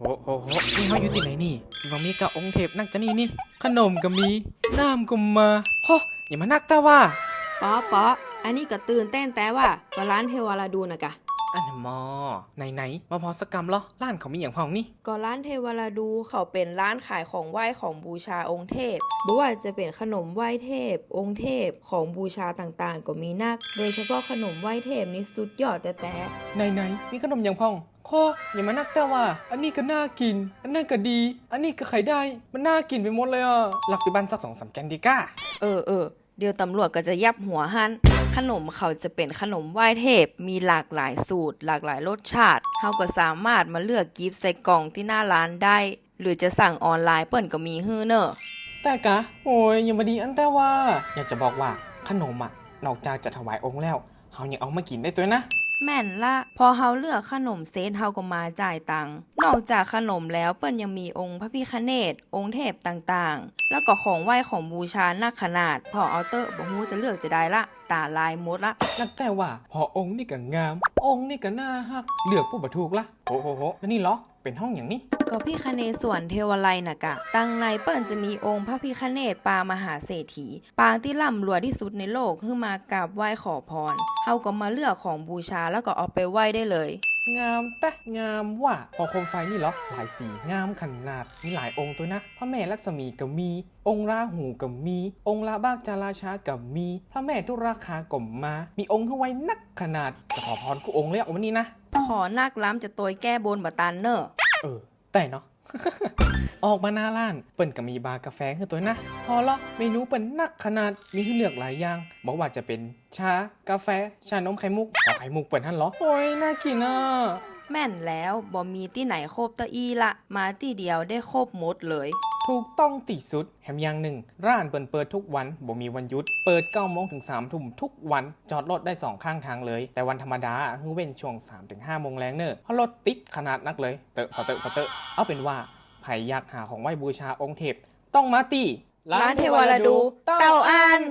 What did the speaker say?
โอ้โหโหนี่เขาอยู่ที่ไหนนี่มันมีกับองค์เทพนักจะนี่นี่ ขนมก็มี น้ำก็มาโหอย่ามานักแต่ว่าป๊อป๊ออันนี้ก็ตื่นเต้นแต่ว่าก็ร้านเทวาลาดูนะกะอันนั้นมอไหนไหนๆมาพอสกรรมเหรอร้านเขามีอย่างพองนี่ก็ร้านเทวาลาดูเขาเป็นร้านขายของไหว้ของบูชาองค์เทพบ่ว่าจะเป็นขนมไหว้เทพ องค์เทพของบูชาต่างๆ ก็มีนัก โดยเฉพาะขนมไหว้เทพนี่สุดยอดแต่แต่ไหนไหนๆมีขนมอย่างพอง โคอย่ามานักแต่ว่า อันนี้ก็น่ากิน อันนั้นก็ดี อันนี้ก็ขายได้ มันน่ากินไปหมดเลยอะ หลักไปบ้านสักสองสามแกนดีก้า เออเออเดี๋ยวตำรวจก็จะยับหัวหันขนมเขาจะเป็นขนมไหว้เทพ มีหลากหลายสูตร หลากหลายรสชาติเขาก็สามารถมาเลือกกิฟต์ใส่กล่องที่หน้าร้านได้ หรือจะสั่งออนไลน์เปิ่นก็มีฮื้อเนอะแต่กะ โอ้ยยังมาดีอันแต่ว่า อยากจะบอกว่าขนมอะนอกจากจะถวายองค์แล้วเฮายังเอามากินได้ตัวนะ แม่นละ พอเฮาเลือกขนมเซตเฮาก็มาจ่ายตังค์นอกจากขนมแล้วเปิ้นยังมีองค์พระพิคเนตองค์เทพต่างๆ แล้วก็ของไหว้ของบูชานักขนาด พอเอาเตอร์บ่ฮู้จะเลือกจะได้ละ ตาลายมดละ นักแต่ว่าพอองค์นี่ก็งามองค์นี่ก็น่าฮักเลือกผู้บัถูกละโอ้โหโหแล้วนี่เหรอเป็นห้องอย่างนี้ ก็พี่คเนศวรเทวไลยน่ะกะตั้งในเปิ้นจะมีองค์พระพิคเนตปางมหาเศรษฐีปางที่ร่ำรวยที่สุดในโลกขึ้นมากราบไหว้ขอพรเฮาก็มาเลือกของบูชาแล้วก็เอาไปไหว้ได้เลย งามแต่งามว่าพอโคมไฟนี่เหรอหลายสีงามขนาดมีหลายองค์ตัวนะพระแม่ลักษมีก็มี องค์ราหูก็มี องค์ลาบ้าจาราชาก็มี พระแม่ทุราคาก็มา มีองค์ทวายนักขนาดจะขอพรกูองค์เลยเอาวันนี้นะขอนักล้ำจะโตยแก้บนบะตันเนอะเออแต่เนาะออกมาหน้าร้านเปิ้นก็มีบาร์กาแฟคือตัวนะพอเหรอเมนูเปิ้นนักขนาดมีให้เลือกหลายอย่างบอกว่าจะเป็นชากาแฟชานมไข่มุกขอ ไข่มุกเปิ้นท่านเหรอ โอ้ยน่ากินอะ แม่นแล้วบ่มีที่ไหนครบตะอีละมาที่เดียวได้ครบหมดเลย ถูกต้องติสุดแถมอย่างหนึ่ง ร้านเปิดเปิดทุกวันบ่มีวันหยุด เปิด9โมงถึง3ทุ่มทุกวัน จอดรถได้ 2 ข้างทางเลย แต่วันธรรมดาคือเว้นช่วง3ถึง5โมงแรงเนอะเพราะรถติดขนาดนักเลย เตอะพอเตอะพอเตอะเอาเป็นว่าไผอยากหาของไหว้บูชาองค์เทพ ต้องมาตีร้านเทวาลาดู เต้าอั้น